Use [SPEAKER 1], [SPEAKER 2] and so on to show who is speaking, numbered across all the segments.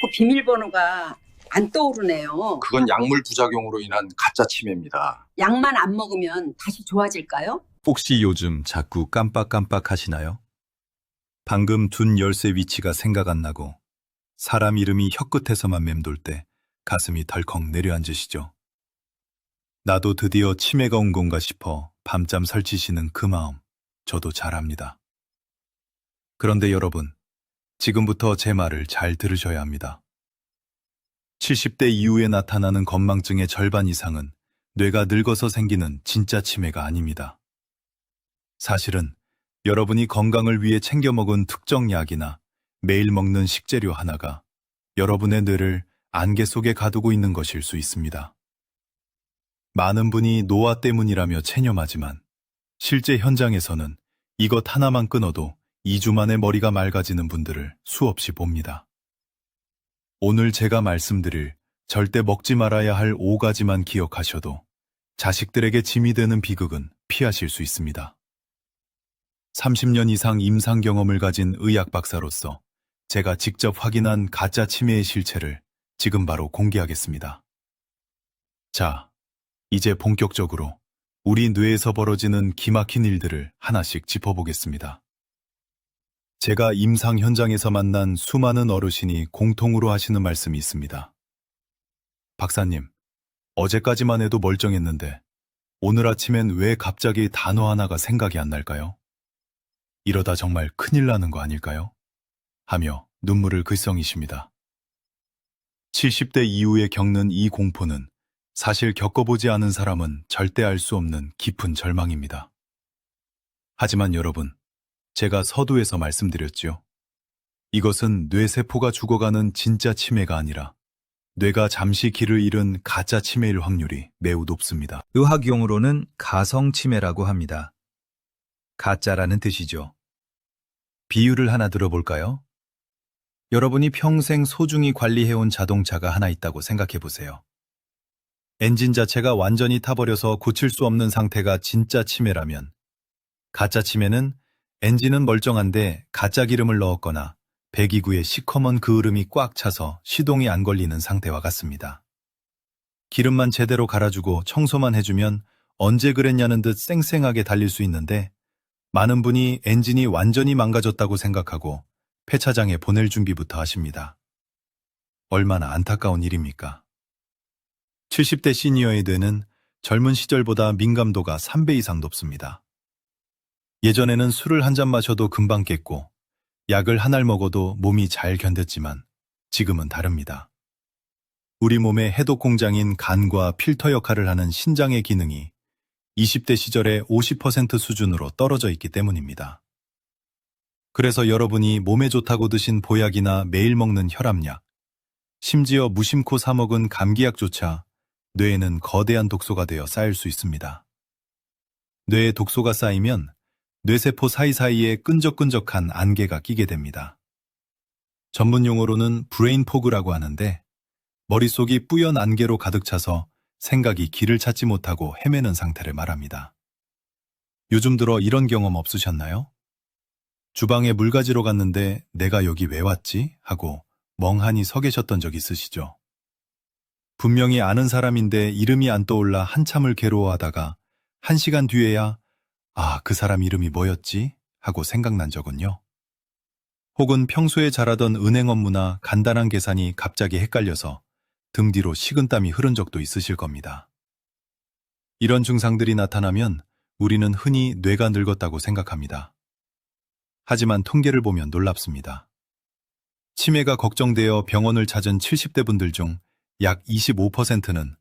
[SPEAKER 1] 자꾸 비밀번호가 안 떠오르네요.
[SPEAKER 2] 그건 약물 부작용으로 인한 가짜 치매입니다.
[SPEAKER 1] 약만 안 먹으면 다시 좋아질까요?
[SPEAKER 3] 혹시 요즘 자꾸 깜빡깜빡 하시나요? 방금 둔 열쇠 위치가 생각 안 나고 사람 이름이 혀끝에서만 맴돌 때 가슴이 덜컥 내려앉으시죠? 나도 드디어 치매가 온 건가 싶어 밤잠 설치시는 그 마음 저도 잘 압니다. 그런데 여러분, 지금부터 제 말을 잘 들으셔야 합니다. 70대 이후에 나타나는 건망증의 절반 이상은 뇌가 늙어서 생기는 진짜 치매가 아닙니다. 사실은 여러분이 건강을 위해 챙겨 먹은 특정 약이나 매일 먹는 식재료 하나가 여러분의 뇌를 안개 속에 가두고 있는 것일 수 있습니다. 많은 분이 노화 때문이라며 체념하지만 실제 현장에서는 이것 하나만 끊어도 2주 만에 머리가 맑아지는 분들을 수없이 봅니다. 오늘 제가 말씀드릴 절대 먹지 말아야 할 5가지만 기억하셔도 자식들에게 짐이 되는 비극은 피하실 수 있습니다. 30년 이상 임상 경험을 가진 의학 박사로서 제가 직접 확인한 가짜 치매의 실체를 지금 바로 공개하겠습니다. 자, 이제 본격적으로 우리 뇌에서 벌어지는 기막힌 일들을 하나씩 짚어보겠습니다. 제가 임상 현장에서 만난 수많은 어르신이 공통으로 하시는 말씀이 있습니다. 박사님, 어제까지만 해도 멀쩡했는데 오늘 아침엔 왜 갑자기 단어 하나가 생각이 안 날까요? 이러다 정말 큰일 나는 거 아닐까요? 하며 눈물을 글썽이십니다. 70대 이후에 겪는 이 공포는 사실 겪어보지 않은 사람은 절대 알 수 없는 깊은 절망입니다. 하지만 여러분, 제가 서두에서 말씀드렸죠. 이것은 뇌세포가 죽어가는 진짜 치매가 아니라 뇌가 잠시 길을 잃은 가짜 치매일 확률이 매우 높습니다.
[SPEAKER 4] 의학 용어로는 가성 치매라고 합니다. 가짜라는 뜻이죠.
[SPEAKER 3] 비유를 하나 들어볼까요? 여러분이 평생 소중히 관리해온 자동차가 하나 있다고 생각해 보세요. 엔진 자체가 완전히 타버려서 고칠 수 없는 상태가 진짜 치매라면, 가짜 치매는 엔진은 멀쩡한데 가짜 기름을 넣었거나 배기구에 시커먼 그 그을음이 꽉 차서 시동이 안 걸리는 상태와 같습니다. 기름만 제대로 갈아주고 청소만 해주면 언제 그랬냐는 듯 쌩쌩하게 달릴 수 있는데 많은 분이 엔진이 완전히 망가졌다고 생각하고 폐차장에 보낼 준비부터 하십니다. 얼마나 안타까운 일입니까? 70대 시니어의 뇌는 젊은 시절보다 민감도가 3배 이상 높습니다. 예전에는 술을 한 잔 마셔도 금방 깼고 약을 한 알 먹어도 몸이 잘 견뎠지만 지금은 다릅니다. 우리 몸의 해독 공장인 간과 필터 역할을 하는 신장의 기능이 20대 시절의 50% 수준으로 떨어져 있기 때문입니다. 그래서 여러분이 몸에 좋다고 드신 보약이나 매일 먹는 혈압약, 심지어 무심코 사먹은 감기약조차 뇌에는 거대한 독소가 되어 쌓일 수 있습니다. 뇌에 독소가 쌓이면 뇌세포 사이사이에 끈적끈적한 안개가 끼게 됩니다. 전문 용어로는 브레인 포그라고 하는데 머릿속이 뿌연 안개로 가득 차서 생각이 길을 찾지 못하고 헤매는 상태를 말합니다. 요즘 들어 이런 경험 없으셨나요? 주방에 물 가지러 갔는데 내가 여기 왜 왔지? 하고 멍하니 서 계셨던 적 있으시죠? 분명히 아는 사람인데 이름이 안 떠올라 한참을 괴로워하다가 한 시간 뒤에야 아, 그 사람 이름이 뭐였지? 하고 생각난 적은요. 혹은 평소에 잘하던 은행 업무나 간단한 계산이 갑자기 헷갈려서 등 뒤로 식은땀이 흐른 적도 있으실 겁니다. 이런 증상들이 나타나면 우리는 흔히 뇌가 늙었다고 생각합니다. 하지만 통계를 보면 놀랍습니다. 치매가 걱정되어 병원을 찾은 70대 분들 중 약 25%는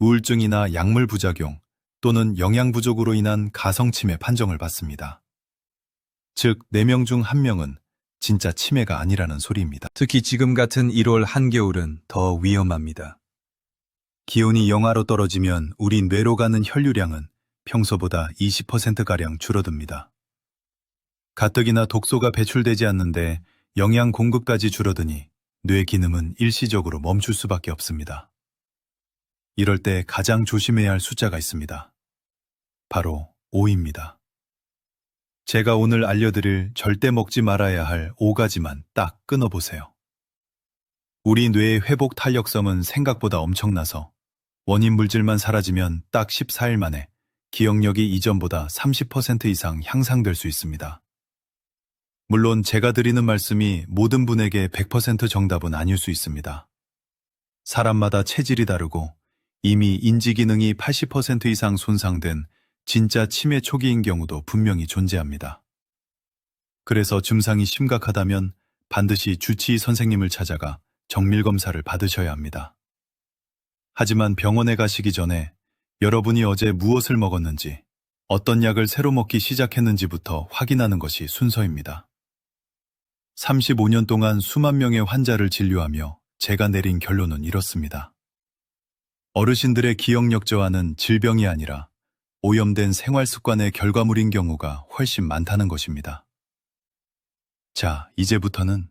[SPEAKER 3] 우울증이나 약물 부작용 또는 영양 부족으로 인한 가성 치매 판정을 받습니다. 즉, 4명 중 1명은 진짜 치매가 아니라는 소리입니다.
[SPEAKER 4] 특히 지금 같은 1월 한겨울은 더 위험합니다.
[SPEAKER 3] 기온이 영하로 떨어지면 우리 뇌로 가는 혈류량은 평소보다 20%가량 줄어듭니다. 가뜩이나 독소가 배출되지 않는데 영양 공급까지 줄어드니 뇌 기능은 일시적으로 멈출 수밖에 없습니다. 이럴 때 가장 조심해야 할 숫자가 있습니다. 바로 5입니다. 제가 오늘 알려드릴 절대 먹지 말아야 할 5가지만 딱 끊어보세요. 우리 뇌의 회복 탄력성은 생각보다 엄청나서 원인 물질만 사라지면 딱 14일 만에 기억력이 이전보다 30% 이상 향상될 수 있습니다. 물론 제가 드리는 말씀이 모든 분에게 100% 정답은 아닐 수 있습니다. 사람마다 체질이 다르고 이미 인지 기능이 80% 이상 손상된 진짜 치매 초기인 경우도 분명히 존재합니다. 그래서 증상이 심각하다면 반드시 주치의 선생님을 찾아가 정밀 검사를 받으셔야 합니다. 하지만 병원에 가시기 전에 여러분이 어제 무엇을 먹었는지, 어떤 약을 새로 먹기 시작했는지부터 확인하는 것이 순서입니다. 35년 동안 수만 명의 환자를 진료하며 제가 내린 결론은 이렇습니다. 어르신들의 기억력 저하는 질병이 아니라 오염된 생활 습관의 결과물인 경우가 훨씬 많다는 것입니다. 자, 이제부터는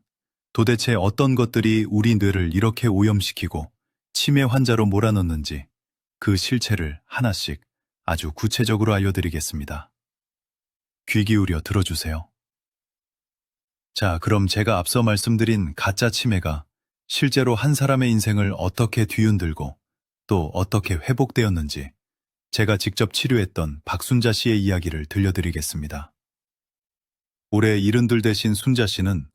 [SPEAKER 3] 도대체 어떤 것들이 우리 뇌를 이렇게 오염시키고 치매 환자로 몰아넣는지 그 실체를 하나씩 아주 구체적으로 알려드리겠습니다. 귀 기울여 들어주세요. 자, 그럼 제가 앞서 말씀드린 가짜 치매가 실제로 한 사람의 인생을 어떻게 뒤흔들고 또 어떻게 회복되었는지 제가 직접 치료했던 박순자 씨의 이야기를 들려드리겠습니다. 올해 이른들 되신 순자 씨는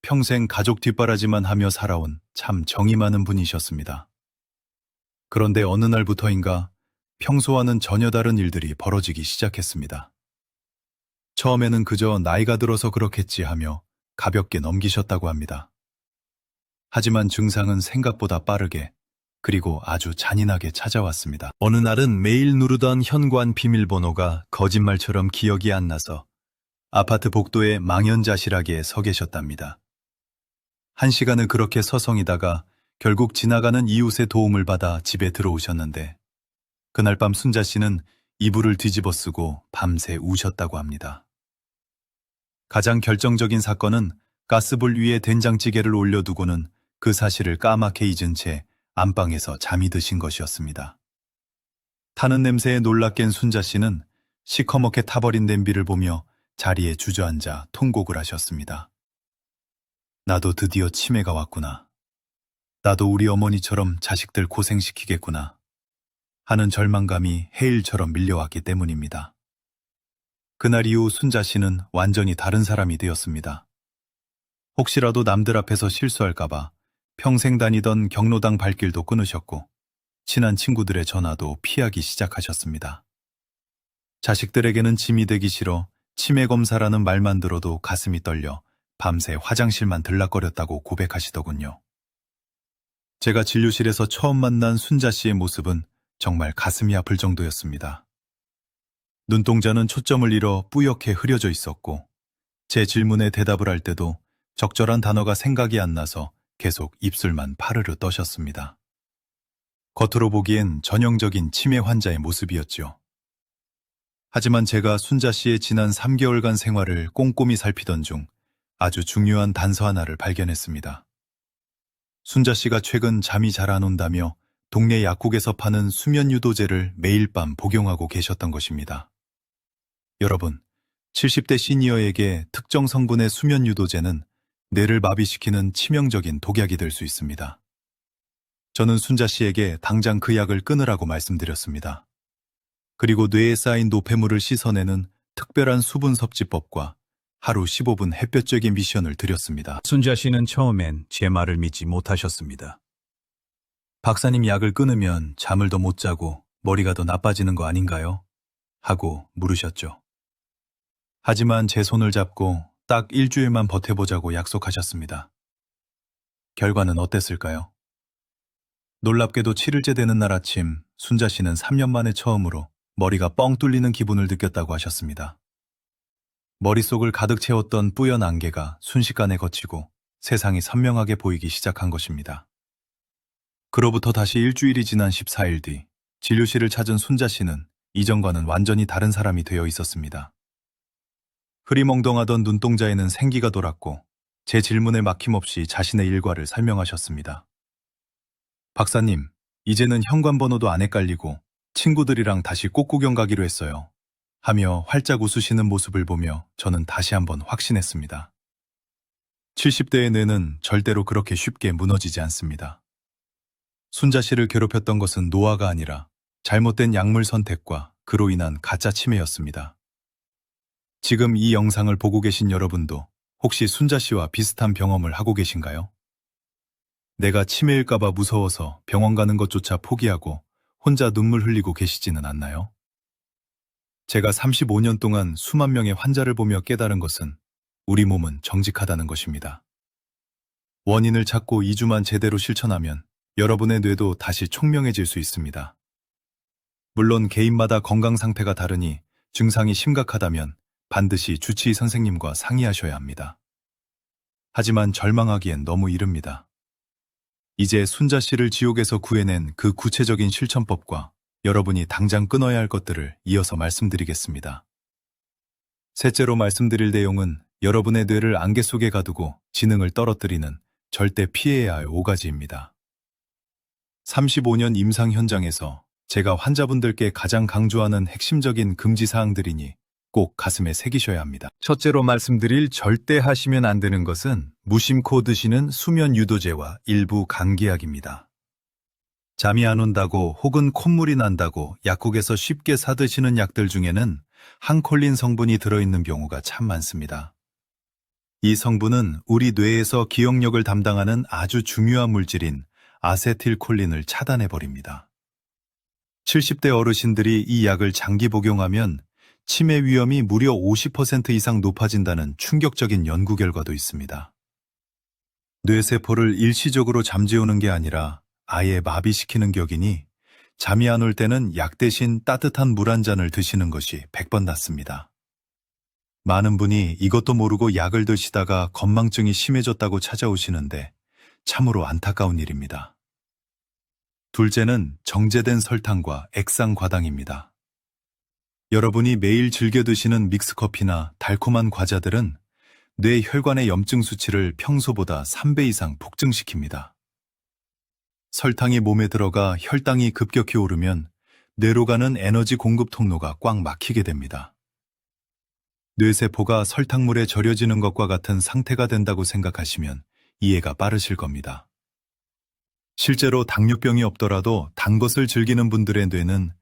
[SPEAKER 3] 평생 가족 뒷바라지만 하며 살아온 참 정이 많은 분이셨습니다. 그런데 어느 날부터인가 평소와는 전혀 다른 일들이 벌어지기 시작했습니다. 처음에는 그저 나이가 들어서 그렇겠지 하며 가볍게 넘기셨다고 합니다. 하지만 증상은 생각보다 빠르게 그리고 아주 잔인하게 찾아왔습니다. 어느 날은 매일 누르던 현관 비밀번호가 거짓말처럼 기억이 안 나서 아파트 복도에 망연자실하게 서 계셨답니다. 한 시간을 그렇게 서성이다가 결국 지나가는 이웃의 도움을 받아 집에 들어오셨는데 그날 밤 순자 씨는 이불을 뒤집어 쓰고 밤새 우셨다고 합니다. 가장 결정적인 사건은 가스불 위에 된장찌개를 올려두고는 그 사실을 까맣게 잊은 채 안방에서 잠이 드신 것이었습니다. 타는 냄새에 놀라 깬 순자 씨는 시커멓게 타버린 냄비를 보며 자리에 주저앉아 통곡을 하셨습니다. 나도 드디어 치매가 왔구나. 나도 우리 어머니처럼 자식들 고생시키겠구나. 하는 절망감이 해일처럼 밀려왔기 때문입니다. 그날 이후 순자 씨는 완전히 다른 사람이 되었습니다. 혹시라도 남들 앞에서 실수할까봐 평생 다니던 경로당 발길도 끊으셨고 친한 친구들의 전화도 피하기 시작하셨습니다. 자식들에게는 짐이 되기 싫어 치매 검사라는 말만 들어도 가슴이 떨려 밤새 화장실만 들락거렸다고 고백하시더군요. 제가 진료실에서 처음 만난 순자 씨의 모습은 정말 가슴이 아플 정도였습니다. 눈동자는 초점을 잃어 뿌옇게 흐려져 있었고 제 질문에 대답을 할 때도 적절한 단어가 생각이 안 나서 계속 입술만 파르르 떠셨습니다. 겉으로 보기엔 전형적인 치매 환자의 모습이었죠. 하지만 제가 순자 씨의 지난 3개월간 생활을 꼼꼼히 살피던 중 아주 중요한 단서 하나를 발견했습니다. 순자 씨가 최근 잠이 잘 안 온다며 동네 약국에서 파는 수면 유도제를 매일 밤 복용하고 계셨던 것입니다. 여러분, 70대 시니어에게 특정 성분의 수면 유도제는 뇌를 마비시키는 치명적인 독약이 될 수 있습니다. 저는 순자 씨에게 당장 그 약을 끊으라고 말씀드렸습니다. 그리고 뇌에 쌓인 노폐물을 씻어내는 특별한 수분 섭취법과 하루 15분 햇볕 쬐기 미션을 드렸습니다.
[SPEAKER 4] 순자 씨는 처음엔 제 말을 믿지 못하셨습니다.
[SPEAKER 3] 박사님 약을 끊으면 잠을 더 못 자고 머리가 더 나빠지는 거 아닌가요? 하고 물으셨죠. 하지만 제 손을 잡고 딱 일주일만 버텨보자고 약속하셨습니다. 결과는 어땠을까요? 놀랍게도 7일째 되는 날 아침 순자 씨는 3년 만에 처음으로 머리가 뻥 뚫리는 기분을 느꼈다고 하셨습니다. 머릿속을 가득 채웠던 뿌연 안개가 순식간에 거치고 세상이 선명하게 보이기 시작한 것입니다. 그로부터 다시 일주일이 지난 14일 뒤 진료실을 찾은 순자 씨는 이전과는 완전히 다른 사람이 되어 있었습니다. 흐리멍덩하던 눈동자에는 생기가 돌았고 제 질문에 막힘없이 자신의 일과를 설명하셨습니다. 박사님, 이제는 현관번호도 안 헷갈리고 친구들이랑 다시 꽃구경 가기로 했어요. 하며 활짝 웃으시는 모습을 보며 저는 다시 한번 확신했습니다. 70대의 뇌는 절대로 그렇게 쉽게 무너지지 않습니다. 순자 씨를 괴롭혔던 것은 노화가 아니라 잘못된 약물 선택과 그로 인한 가짜 치매였습니다. 지금 이 영상을 보고 계신 여러분도 혹시 순자 씨와 비슷한 병험을 하고 계신가요? 내가 치매일까봐 무서워서 병원 가는 것조차 포기하고 혼자 눈물 흘리고 계시지는 않나요? 제가 35년 동안 수만 명의 환자를 보며 깨달은 것은 우리 몸은 정직하다는 것입니다. 원인을 찾고 2주만 제대로 실천하면 여러분의 뇌도 다시 총명해질 수 있습니다. 물론 개인마다 건강 상태가 다르니 증상이 심각하다면 반드시 주치의 선생님과 상의하셔야 합니다. 하지만 절망하기엔 너무 이릅니다. 이제 순자 씨를 지옥에서 구해낸 그 구체적인 실천법과 여러분이 당장 끊어야 할 것들을 이어서 말씀드리겠습니다. 셋째로 말씀드릴 내용은 여러분의 뇌를 안개 속에 가두고 지능을 떨어뜨리는 절대 피해야 할 5가지입니다. 35년 임상 현장에서 제가 환자분들께 가장 강조하는 핵심적인 금지 사항들이니 꼭 가슴에 새기셔야 합니다. 첫째로 말씀드릴 절대 하시면 안 되는 것은 무심코 드시는 수면 유도제와 일부 감기약입니다. 잠이 안 온다고 혹은 콧물이 난다고 약국에서 쉽게 사드시는 약들 중에는 항콜린 성분이 들어있는 경우가 참 많습니다. 이 성분은 우리 뇌에서 기억력을 담당하는 아주 중요한 물질인 아세틸콜린을 차단해버립니다. 70대 어르신들이 이 약을 장기 복용하면 치매 위험이 무려 50% 이상 높아진다는 충격적인 연구 결과도 있습니다. 뇌세포를 일시적으로 잠재우는 게 아니라 아예 마비시키는 격이니 잠이 안 올 때는 약 대신 따뜻한 물 한 잔을 드시는 것이 100번 낫습니다. 많은 분이 이것도 모르고 약을 드시다가 건망증이 심해졌다고 찾아오시는데 참으로 안타까운 일입니다. 둘째는 정제된 설탕과 액상 과당입니다. 여러분이 매일 즐겨 드시는 믹스커피나 달콤한 과자들은 뇌 혈관의 염증 수치를 평소보다 3배 이상 폭증시킵니다. 설탕이 몸에 들어가 혈당이 급격히 오르면 뇌로 가는 에너지 공급 통로가 꽉 막히게 됩니다. 뇌세포가 설탕물에 절여지는 것과 같은 상태가 된다고 생각하시면 이해가 빠르실 겁니다. 실제로 당뇨병이 없더라도 단 것을 즐기는 분들의 뇌는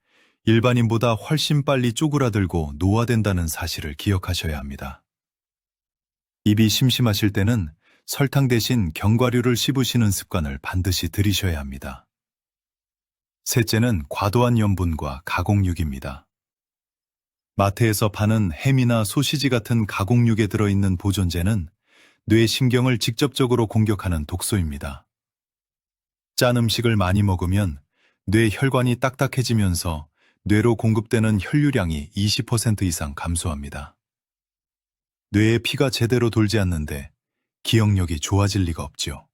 [SPEAKER 3] 일반인보다 훨씬 빨리 쪼그라들고 노화된다는 사실을 기억하셔야 합니다. 입이 심심하실 때는 설탕 대신 견과류를 씹으시는 습관을 반드시 들이셔야 합니다. 셋째는 과도한 염분과 가공육입니다. 마트에서 파는 햄이나 소시지 같은 가공육에 들어있는 보존제는 뇌 신경을 직접적으로 공격하는 독소입니다. 짠 음식을 많이 먹으면 뇌 혈관이 딱딱해지면서 뇌로 공급되는 혈류량이 20% 이상 감소합니다. 뇌에 피가 제대로 돌지 않는데 기억력이 좋아질 리가 없죠.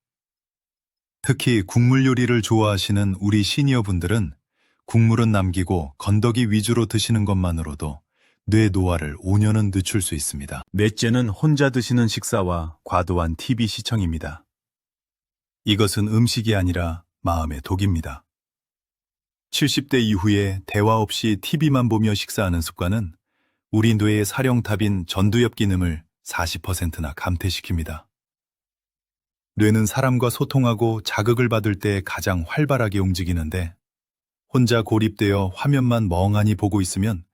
[SPEAKER 3] 특히 국물 요리를 좋아하시는 우리 시니어분들은 국물은 남기고 건더기 위주로 드시는 것만으로도 뇌 노화를 5년은 늦출 수 있습니다. 넷째는 혼자 드시는 식사와 과도한 TV 시청입니다. 이것은 음식이 아니라 마음의 독입니다. 70대 이후에 대화 없이 TV만 보며 식사하는 습관은 우리 뇌의 사령탑인 전두엽 기능을 40%나 감퇴시킵니다. 뇌는 사람과 소통하고 자극을 받을 때 가장 활발하게 움직이는데 혼자 고립되어 화면만 멍하니 보고 있으면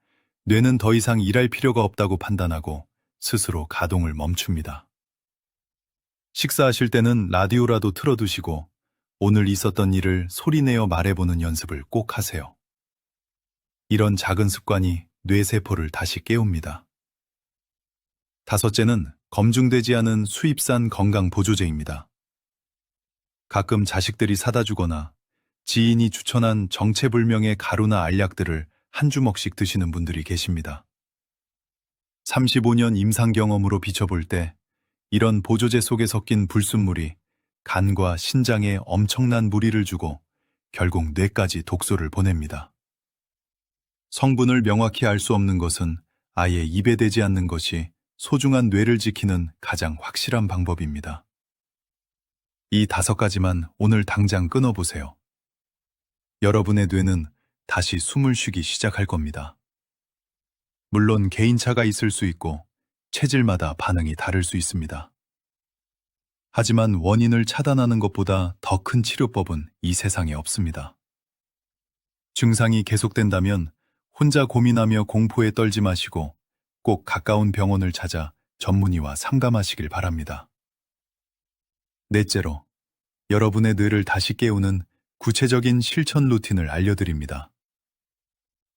[SPEAKER 3] 뇌는 더 이상 일할 필요가 없다고 판단하고 스스로 가동을 멈춥니다. 식사하실 때는 라디오라도 틀어두시고 오늘 있었던 일을 소리내어 말해보는 연습을 꼭 하세요. 이런 작은 습관이 뇌세포를 다시 깨웁니다. 다섯째는 검증되지 않은 수입산 건강 보조제입니다. 가끔 자식들이 사다 주거나 지인이 추천한 정체불명의 가루나 알약들을 한 주먹씩 드시는 분들이 계십니다. 35년 임상 경험으로 비춰볼 때 이런 보조제 속에 섞인 불순물이 간과 신장에 엄청난 무리를 주고 결국 뇌까지 독소를 보냅니다. 성분을 명확히 알 수 없는 것은 아예 입에 대지 않는 것이 소중한 뇌를 지키는 가장 확실한 방법입니다. 이 다섯 가지만 오늘 당장 끊어보세요. 여러분의 뇌는 다시 숨을 쉬기 시작할 겁니다. 물론 개인차가 있을 수 있고 체질마다 반응이 다를 수 있습니다. 하지만 원인을 차단하는 것보다 더 큰 치료법은 이 세상에 없습니다. 증상이 계속된다면 혼자 고민하며 공포에 떨지 마시고 꼭 가까운 병원을 찾아 전문의와 상담하시길 바랍니다. 넷째로, 여러분의 뇌를 다시 깨우는 구체적인 실천 루틴을 알려드립니다.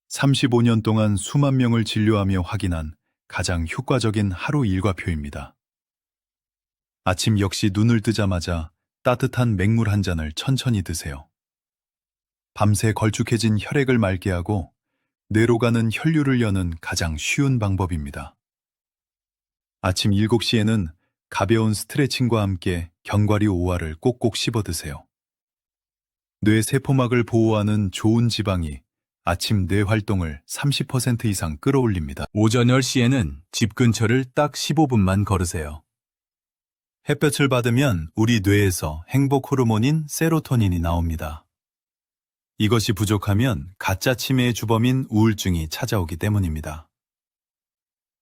[SPEAKER 3] 35년 동안 수만 명을 진료하며 확인한 가장 효과적인 하루 일과표입니다. 아침 역시 눈을 뜨자마자 따뜻한 맹물 한 잔을 천천히 드세요. 밤새 걸쭉해진 혈액을 맑게 하고 뇌로 가는 혈류를 여는 가장 쉬운 방법입니다. 아침 7시에는 가벼운 스트레칭과 함께 견과류 5알을 꼭꼭 씹어 드세요. 뇌 세포막을 보호하는 좋은 지방이 아침 뇌 활동을 30% 이상 끌어올립니다.
[SPEAKER 4] 오전 10시에는 집 근처를 딱 15분만 걸으세요.
[SPEAKER 3] 햇볕을 받으면 우리 뇌에서 행복 호르몬인 세로토닌이 나옵니다. 이것이 부족하면 가짜 치매의 주범인 우울증이 찾아오기 때문입니다.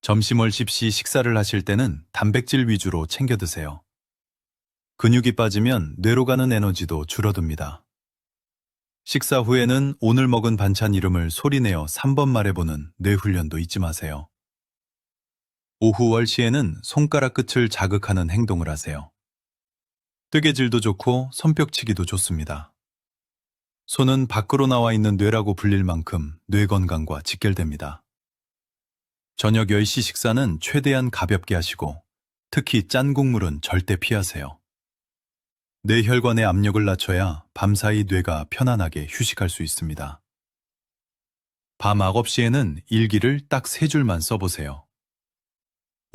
[SPEAKER 3] 점심 월십시 식사를 하실 때는 단백질 위주로 챙겨 드세요. 근육이 빠지면 뇌로 가는 에너지도 줄어듭니다. 식사 후에는 오늘 먹은 반찬 이름을 소리내어 3번 말해보는 뇌 훈련도 잊지 마세요. 오후 월시에는 손가락 끝을 자극하는 행동을 하세요. 뜨개질도 좋고 손뼉치기도 좋습니다. 손은 밖으로 나와 있는 뇌라고 불릴 만큼 뇌 건강과 직결됩니다. 저녁 10시 식사는 최대한 가볍게 하시고 특히 짠 국물은 절대 피하세요. 뇌혈관의 압력을 낮춰야 밤사이 뇌가 편안하게 휴식할 수 있습니다. 밤 9시에는 일기를 딱 세 줄만 써보세요.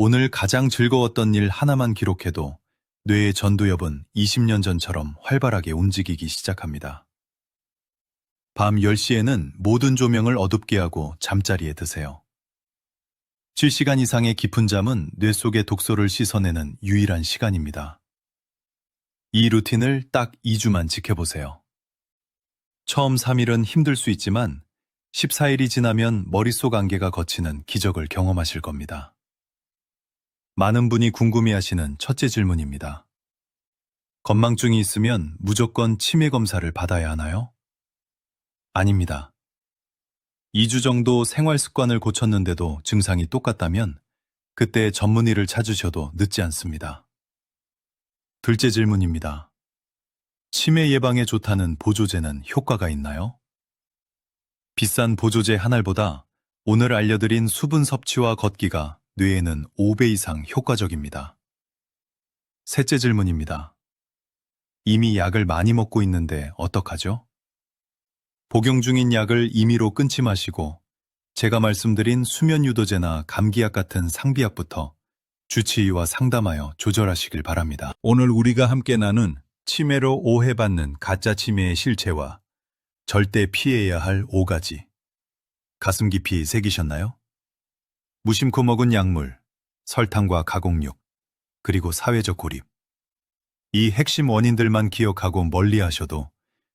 [SPEAKER 3] 오늘 가장 즐거웠던 일 하나만 기록해도 뇌의 전두엽은 20년 전처럼 활발하게 움직이기 시작합니다. 밤 10시에는 모든 조명을 어둡게 하고 잠자리에 드세요. 7시간 이상의 깊은 잠은 뇌 속의 독소를 씻어내는 유일한 시간입니다. 이 루틴을 딱 2주만 지켜보세요. 처음 3일은 힘들 수 있지만 14일이 지나면 머릿속 안개가 걷히는 기적을 경험하실 겁니다. 많은 분이 궁금해하시는 첫째 질문입니다. 건망증이 있으면 무조건 치매 검사를 받아야 하나요? 아닙니다. 2주 정도 생활 습관을 고쳤는데도 증상이 똑같다면 그때 전문의를 찾으셔도 늦지 않습니다. 둘째 질문입니다. 치매 예방에 좋다는 보조제는 효과가 있나요? 비싼 보조제 한 알보다 오늘 알려드린 수분 섭취와 걷기가 뇌에는 5배 이상 효과적입니다. 셋째 질문입니다. 이미 약을 많이 먹고 있는데 어떡하죠? 복용 중인 약을 임의로 끊지 마시고 제가 말씀드린 수면 유도제나 감기약 같은 상비약부터 주치의와 상담하여 조절하시길 바랍니다.
[SPEAKER 4] 오늘 우리가 함께 나눈 치매로 오해받는 가짜 치매의 실체와
[SPEAKER 3] 절대 피해야 할 5가지. 가슴 깊이 새기셨나요? 무심코 먹은 약물, 설탕과 가공육, 그리고 사회적 고립. 이 핵심 원인들만 기억하고 멀리 하셔도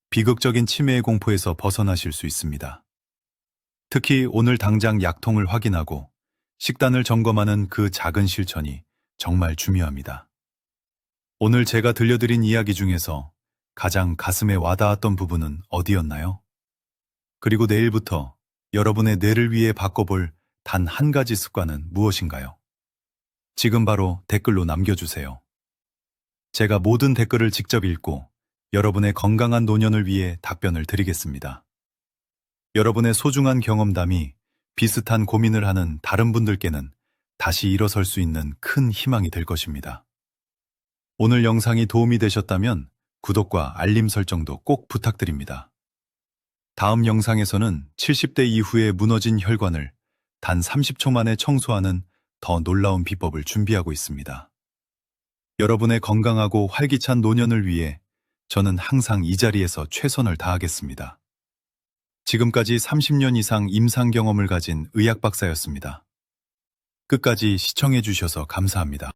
[SPEAKER 3] 비극적인 치매의 공포에서 벗어나실 수 있습니다. 특히 오늘 당장 약통을 확인하고 식단을 점검하는 그 작은 실천이 정말 중요합니다. 오늘 제가 들려드린 이야기 중에서 가장 가슴에 와닿았던 부분은 어디였나요? 그리고 내일부터 여러분의 뇌를 위해 바꿔볼 단 한 가지 습관은 무엇인가요? 지금 바로 댓글로 남겨주세요. 제가 모든 댓글을 직접 읽고 여러분의 건강한 노년을 위해 답변을 드리겠습니다. 여러분의 소중한 경험담이 비슷한 고민을 하는 다른 분들께는 다시 일어설 수 있는 큰 희망이 될 것입니다. 오늘 영상이 도움이 되셨다면 구독과 알림 설정도 꼭 부탁드립니다. 다음 영상에서는 70대 이후에 무너진 혈관을 단 30초 만에 청소하는 더 놀라운 비법을 준비하고 있습니다. 여러분의 건강하고 활기찬 노년을 위해 저는 항상 이 자리에서 최선을 다하겠습니다. 지금까지 30년 이상 임상 경험을 가진 의학 박사였습니다. 끝까지 시청해 주셔서 감사합니다.